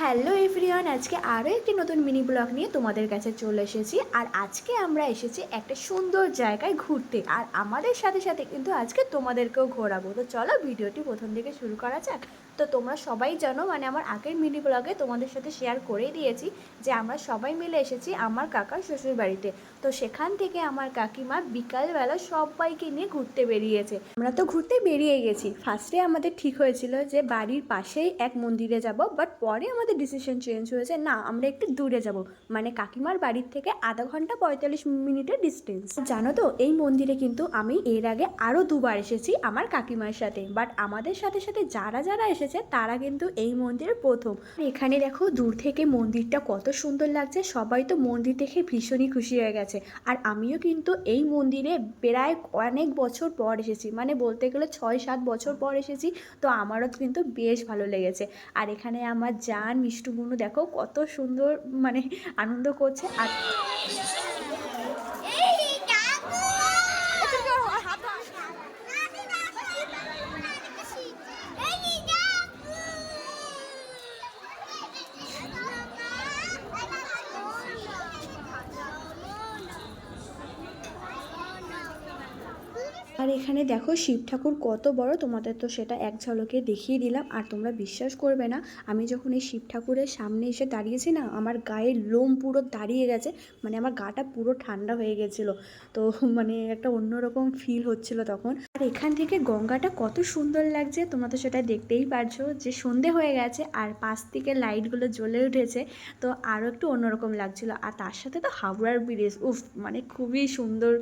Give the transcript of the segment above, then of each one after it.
Hello everyone, আজকে আরও একটি নতুন মিনি ব্লগ নিয়ে তোমাদের কাছে চলে এসেছি। আর আজকে আমরা এসেছি একটা সুন্দর জায়গায় ঘুরতে। আর আমাদের সাথে সাথে কিন্তু আজকে তোমাদেরকেও ঘোরাবো। তো চলো ভিডিওটি প্রথম থেকে শুরু করা যাক। তো তোমরা সবাই জানো মানে আমার আগের মিনি ব্লগে তোমাদের সাথে শেয়ার করেই দিয়েছি যে আমরা সবাই মিলে এসেছি আমার কাকার শ্বশুর বাড়িতে তো সেখান থেকে আমার কাকিমা বিকালবেলা সবাইকে নিয়ে ঘুরতে বেরিয়েছে। আমরা তো ঘুরতে বেরিয়ে গেছি। ফার্স্টে আমাদের ঠিক হয়েছিল যে বাড়ির পাশেই এক মন্দিরে যাব বাট পরে আমাদের ডিসিশন চেঞ্জ হয়েছে, না, আমরা একটু দূরে যাব। মানে কাকিমার বাড়ির থেকে আধা ঘণ্টা পঁয়তাল্লিশ মিনিটের ডিস্টেন্স জানো তো, এই মন্দিরে কিন্তু আমি এর আগে আরও দুবার এসেছি আমার কাকিমার সাথে। বাট আমাদের সাথে সাথে যারা যারা এসেছে, তারা কিন্তু এই মন্দিরে প্রথম। এখানে দেখো, দূর থেকে মন্দিরটা কত সুন্দর লাগছে, সবাই তো মন্দির দেখে ভীষণই খুশি হয়ে গেছে। আর আমিও কিন্তু এই মন্দিরে প্রায় অনেক বছর পর এসেছি মানে বলতে গেলে ছয় সাত বছর পর এসেছি, তো আমারও কিন্তু বেশ ভালো লেগেছে। আর এখানে আমার জান মিষ্টু বুনু দেখো কত সুন্দর মানে আনন্দ করছে। আর আর এখানে দেখো শিব ঠাকুর কত বড়, তোমাদের তো সেটা এক ঝলকে দেখিয়ে দিলাম, আর তোমরা বিশ্বাস করবে না, আমি যখন এই শিব ঠাকুরের সামনে এসে দাঁড়িয়েছি না, আমার গায়ের লোম পুরো দাঁড়িয়ে গেছে মানে আমার গাটা পুরো ঠান্ডা হয়ে গেছিল, তো মানে একটা অন্যরকম ফিল হচ্ছিল তখন আর এখান থেকে গঙ্গাটা কত সুন্দর লাগছে, তোমরা তো সেটা দেখতেই পারছ যে সন্ধে হয়ে গেছে আর পাশ থেকে লাইটগুলো জ্বলে উঠেছে, তো আরও একটু অন্যরকম লাগছিল। আর তার সাথে তো হাওড়ার ব্রিজ, উফ মানে খুবই সুন্দর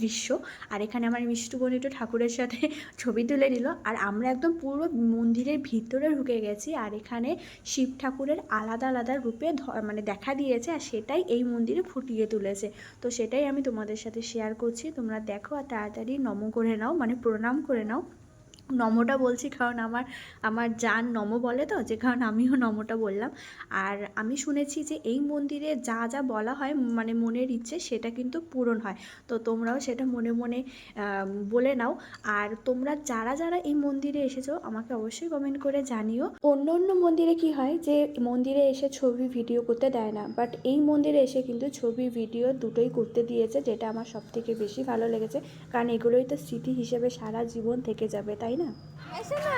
দৃশ্য। আর এখানে আমার মিষ্টি বোন একটু ঠাকুরের সাথে ছবি তুলে নিল। আর আমরা একদম পুরো মন্দিরের ভিতরে ঢুকে গেছি আর এখানে শিব ঠাকুরের আলাদা আলাদা রূপে মানে দেখা দিয়েছে আর সেটাই এই মন্দিরে ফুটিয়ে তুলেছে। তো সেটাই আমি তোমাদের সাথে শেয়ার করছি, তোমরা দেখো আর তাড়াতাড়ি নম করে নাও মানে প্রণাম করে নাও। নমটা বলছি কারণ আমার আমার জান নম বলে তো, যে কারণ আমিও নমটা বললাম। আর আমি শুনেছি যে এই মন্দিরে যা যা বলা হয় মানে মনের ইচ্ছে সেটা কিন্তু পূরণ হয়। তো তোমরাও সেটা মনে মনে বলে নাও। আর তোমরা যারা যারা এই মন্দিরে এসেছ, আমাকে অবশ্যই কমেন্ট করে জানিও। অন্য অন্য মন্দিরে কি হয় যে, মন্দিরে এসে ছবি ভিডিও করতে দেয় না বাট এই মন্দিরে এসে কিন্তু ছবি ভিডিও দুটোই করতে দিয়েছে, যেটা আমার সব থেকে বেশি ভালো লেগেছে। কারণ এগুলোই তো স্মৃতি হিসেবে সারা জীবন থেকে যাবে, তাই না এসে না